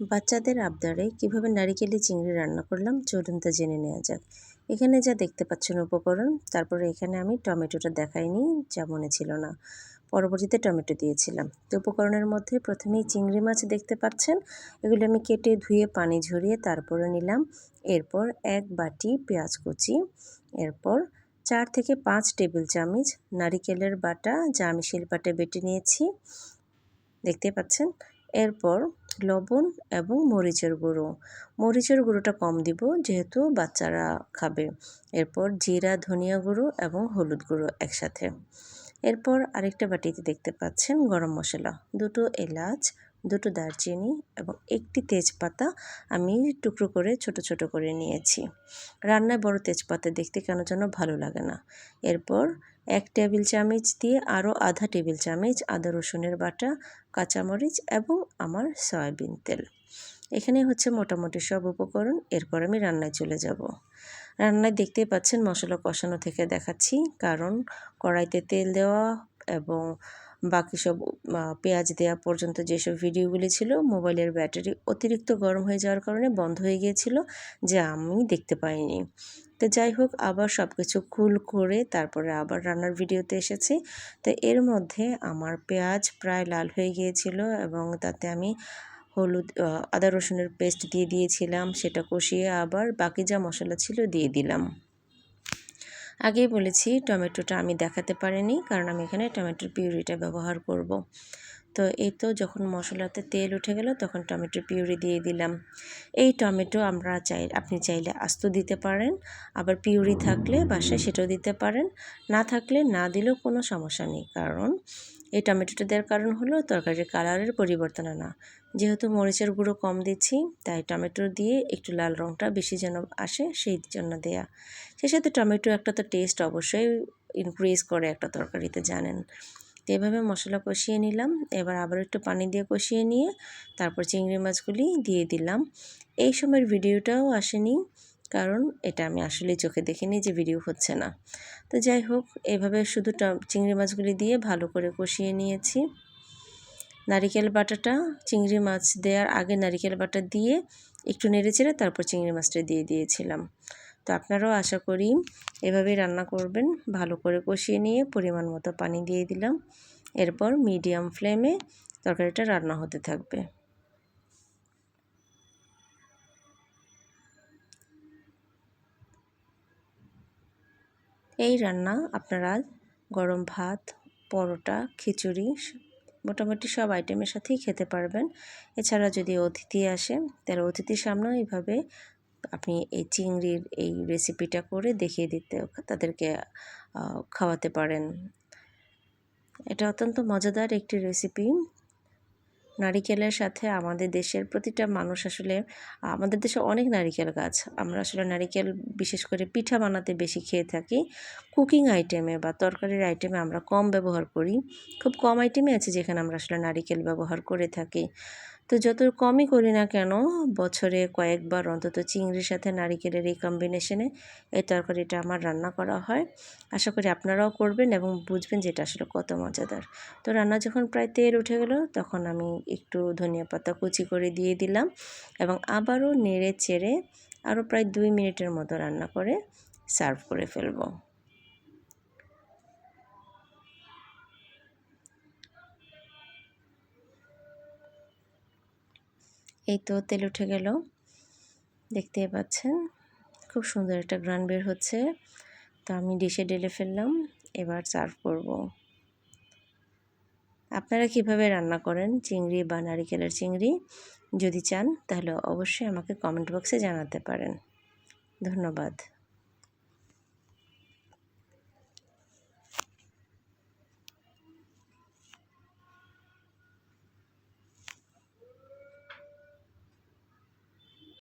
বাচ্চাদের আবদারে কীভাবে নারিকেলি চিংড়ি রান্না করলাম চলুন তা জেনে নেওয়া যাক। এখানে যা দেখতে পাচ্ছেন উপকরণ, তারপরে এখানে আমি টমেটোটা দেখাইনি, যা মনে ছিল না। পরবর্তীতে টমেটো দিয়েছিলাম। তো উপকরণের মধ্যে প্রথমেই চিংড়ি মাছ দেখতে পাচ্ছেন। এগুলো আমি কেটে ধুয়ে পানি ঝরিয়ে তারপরে নিলাম। এরপর এক বাটি পেঁয়াজ কুচি, এরপর চার থেকে পাঁচ টেবিল চামচ নারিকেলের বাটা, যা আমি শিলপাটে বেটে নিয়েছি। দেখতে পাচ্ছেন? এরপর লবণ এবং মরিচের গুঁড়ো। মরিচের গুঁড়োটা কম দিব যেহেতু বাচ্চারা খাবে। এরপর জিরা, ধনিয়া গুঁড়ো এবং হলুদ গুঁড়ো একসাথে। এরপর আরেকটা বাটিতে দেখতে পাচ্ছেন গরম মশলা। দুটো এলাচ, দুটো দারচিনি এবং একটি তেজপাতা আমি টুকরো করে ছোট ছোট করে নিয়েছি। রান্নায় বড় তেজপাতা দেখতে কেন যেন ভালো লাগে না। এরপর এক টেবিল চামচ দিয়ে আরও আধা টেবিল চামচ আদা রসুনের বাটা, কাঁচামরিচ এবং আমার সয়াবিন তেল। এখানে হচ্ছে মোটামুটি সব উপকরণ। এরপর আমি রান্নায় চলে যাব। রান্নায় দেখতেই পাচ্ছেন মশলা কষানো থেকে দেখাচ্ছি, কারণ কড়াইতে তেল দেওয়া এবং বাকি সব পেঁয়াজ দেওয়া পর্যন্ত যেসব ভিডিওগুলি ছিল, মোবাইলের ব্যাটারি অতিরিক্ত গরম হয়ে যাওয়ার কারণে বন্ধ হয়ে গিয়েছিল, যে আমি দেখতে পাইনি। তো যাই হোক, আবার সব কিছু কুল করে তারপরে আবার রান্নার ভিডিওতে এসেছি। তো এর মধ্যে আমার পেঁয়াজ প্রায় লাল হয়ে গিয়েছিল এবং তাতে আমি হলুদ আদা রসুনের পেস্ট দিয়ে দিয়েছিলাম, সেটা কষিয়ে আবার বাকি যা মশলা ছিল দিয়ে দিলাম। আগেই বলেছি টমেটোটা আমি দেখাতে পারিনি, কারণ আমি এখানে টমেটোর পিউরিটা ব্যবহার করব। তো এই তো যখন মশলাতে তেল উঠে গেল তখন টমেটো পিউরি দিয়ে দিলাম এই টমেটো আমরা চাই, আপনি চাইলে আস্ত দিতে পারেন, আবার পিউরি থাকলে বাসায় সেটাও দিতে পারেন না থাকলে না দিলেও কোনো সমস্যা নেই, কারণ এই টমেটোটা দেওয়ার কারণ হলো তরকারির কালারের পরিবর্তন আনা। যেহেতু মরিচের গুঁড়ো কম দিচ্ছি, তাই টমেটো দিয়ে একটু লাল রঙটা বেশি যেন আসে সেই জন্য দেয়া। সেই সাথে টমেটো একটা তো টেস্ট অবশ্যই ইনক্রিজ করে একটা তরকারিতে, জানেন। তো এভাবে মশলা কষিয়ে নিলাম। এবার আবার একটু পানি দিয়ে কষিয়ে নিয়ে তারপর চিংড়ি মাছগুলি দিয়ে দিলাম। এই সময়ের ভিডিওটাও আসেনি। কারণ এটা আমি আসলে চোখে দেখিনি যে ভিডিও হচ্ছে না। তো যাই হোক, এভাবে শুধু চিংড়ি মাছগুলি দিয়ে ভালো করে কষিয়ে নিয়েছি। নারিকেল বাটাটা, চিংড়ি মাছ দেওয়ার আগে নারিকেল বাটা দিয়ে একটু নেড়েচেড়ে তারপর চিংড়ি মাছটা দিয়ে দিয়েছিলাম। তো আপনারাও আশা করি এভাবে রান্না করবেন, ভালো করে কষিয়ে নিয়ে পরিমাণ মতো পানি দিয়ে দিলাম। এরপর মিডিয়াম ফ্লেমে তরকারিটা রান্না হতে থাকবে। এই রান্না আপনারা গরম ভাত, পরোটা, খিচুড়ি মোটামুটি সব আইটেমের সাথেই খেতে পারবেন। এছাড়া যদি অতিথি আসে, তাহলে অতিথির সামনেও এইভাবে আপনি এই চিংড়ির এই রেসিপিটা করে দেখিয়ে দিতে তাদেরকে খাওয়াতে পারেন। এটা অত্যন্ত মজাদার একটি রেসিপি। নারিকেলের সাথে আমাদের দেশের প্রতিটা মানুষ আসলে, আমাদের দেশে অনেক নারিকেল গাছ। আমরা আসলে নারিকেল বিশেষ করে পিঠা বানাতে বেশি খেয়ে থাকি। কুকিং আইটেমে বা তরকারির আইটেমে আমরা কম ব্যবহার করি। খুব কম আইটেমে আছে যেখানে আমরা আসলে নারিকেল ব্যবহার করে থাকি। তো যত কমই করি না কেন, বছরে কয়েকবার অন্তত চিংড়ির সাথে নারিকেলের এই কম্বিনেশনে এই তরকারিটা আমার রান্না করা হয়। আশা করি আপনারাও করবেন এবং বুঝবেন যে এটা আসলে কত মজাদার। তো রান্না যখন প্রায় তেল উঠে গেল, তখন আমি একটু ধনিয়া পাতা কুচি করে দিয়ে দিলাম এবং আবারও নেড়ে চেড়ে আরও প্রায় দুই মিনিটের মতো রান্না করে সার্ভ করে ফেলব। এই তো তেল উঠে গেল। দেখতে পাচ্ছেন, খুব সুন্দর একটা গ্রান বের হচ্ছে। তো আমি ডিশে ডেলে ফেললাম, এবার সার্ভ করব। আপনারা কীভাবে রান্না করেন চিংড়ি বা নারিকেলের চিংড়ি? যদি চান, তাহলে অবশ্যই আমাকে কমেন্ট বক্সে জানাতে পারেন। ধন্যবাদ।